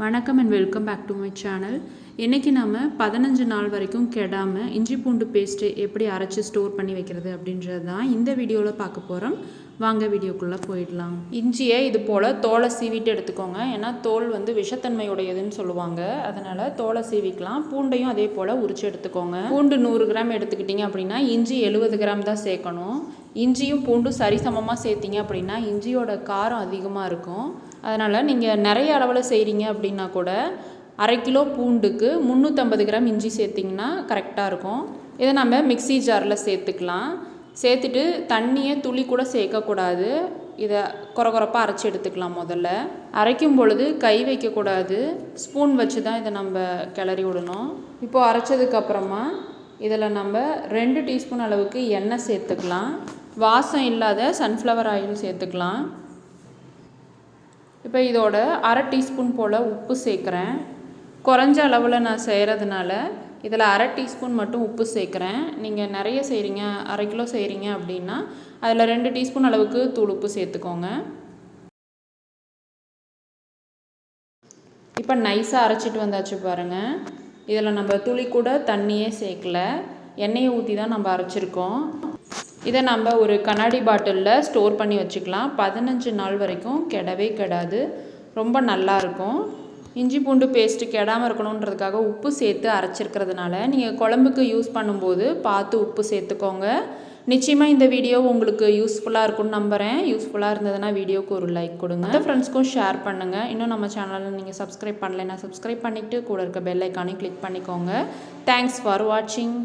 வணக்கம் and welcome back to my channel இன்றைக்கி நம்ம பதினஞ்சு நாள் வரைக்கும் கெடாமல் இஞ்சி பூண்டு பேஸ்ட்டு எப்படி அரைச்சி ஸ்டோர் பண்ணி வைக்கிறது அப்படின்றது தான் இந்த வீடியோவில் பார்க்க போகிறோம் வாங்க வீடியோக்குள்ளே போயிடலாம். இஞ்சியை இது போல் தோலை சீவிட்டு எடுத்துக்கோங்க. ஏன்னா தோல் வந்து விஷத்தன்மையுடையதுன்னு சொல்லுவாங்க. அதனால் தோலை சீவிக்கலாம். பூண்டையும் அதே போல் உரிச்சு எடுத்துக்கோங்க. பூண்டு நூறு கிராம் எடுத்துக்கிட்டிங்க அப்படின்னா இஞ்சி எழுபது கிராம் தான் சேர்க்கணும். இஞ்சியும் பூண்டும் சரிசமமாக சேர்த்திங்க அப்படின்னா இஞ்சியோட காரம் அதிகமாக இருக்கும். அதனால் நீங்கள் நிறைய அளவில் செய்கிறீங்க அப்படின்னா கூட அரை கிலோ பூண்டுக்கு முந்நூற்றம்பது கிராம் இஞ்சி சேர்த்திங்கன்னா கரெக்டாக இருக்கும். இதை நம்ம மிக்ஸி ஜாரில் சேர்த்துக்கலாம். சேர்த்துட்டு தண்ணியை துளி கூட சேர்க்கக்கூடாது. இதை குறகுறப்பாக அரைச்சி எடுத்துக்கலாம் முதல்ல. அரைக்கும் பொழுது கை வைக்கக்கூடாது. ஸ்பூன் வச்சு தான் இதை நம்ம கிளறி விடணும். இப்போது அரைச்சதுக்கப்புறமா இதில் நம்ம ரெண்டு டீஸ்பூன் அளவுக்கு எண்ணெய் சேர்த்துக்கலாம். வாசம் இல்லாத சன்ஃப்ளவர் ஆயில் சேர்த்துக்கலாம். இப்போ இதோட அரை டீஸ்பூன் போல் உப்பு சேர்க்குறேன். குறைஞ்ச அளவில் நான் செய்கிறதுனால இதில் அரை டீஸ்பூன் மட்டும் உப்பு சேர்க்குறேன். நீங்கள் நிறைய செய்கிறீங்க அரை கிலோ செய்கிறீங்க அப்படின்னா அதில் ரெண்டு டீஸ்பூன் அளவுக்கு தூள் உப்பு சேர்த்துக்கோங்க. இப்போ நைஸாக அரைச்சிட்டு வந்தாச்சு பாருங்கள் இதில் நம்ம துளி கூட தண்ணியே சேர்க்கல. எண்ணெயை ஊற்றி தான் நம்ம அரைச்சிருக்கோம். இதை நம்ம ஒரு கண்ணாடி பாட்டிலில் ஸ்டோர் பண்ணி வச்சுக்கலாம். பதினஞ்சு நாள் வரைக்கும் கெடவே கெடாது. ரொம்ப நல்லாயிருக்கும் இஞ்சி பூண்டு பேஸ்ட்டு கெடாமல் இருக்கணுன்றதுக்காக உப்பு சேர்த்து அரைச்சிருக்கிறதுனால நீங்கள் குழம்புக்கு யூஸ் பண்ணும்போது பார்த்து உப்பு சேர்த்துக்கோங்க. நிச்சயமாக இந்த வீடியோ உங்களுக்கு யூஸ்ஃபுல்லாக இருக்கும்னு நம்புகிறேன் யூஸ்ஃபுல்லாக இருந்ததுன்னா வீடியோக்கு ஒரு லைக் கொடுங்க. மற்ற ஃப்ரெண்ட்ஸ்க்கும் ஷேர் பண்ணுங்கள் இன்னும் நம்ம சேனலில் நீங்கள் சப்ஸ்கிரைப் பண்ணலைன்னா சப்ஸ்கிரைப் பண்ணிவிட்டு கூட இருக்க பெல் ஐக்கானையும் கிளிக் பண்ணிக்கோங்க. தேங்க்ஸ் ஃபார் வாட்சிங்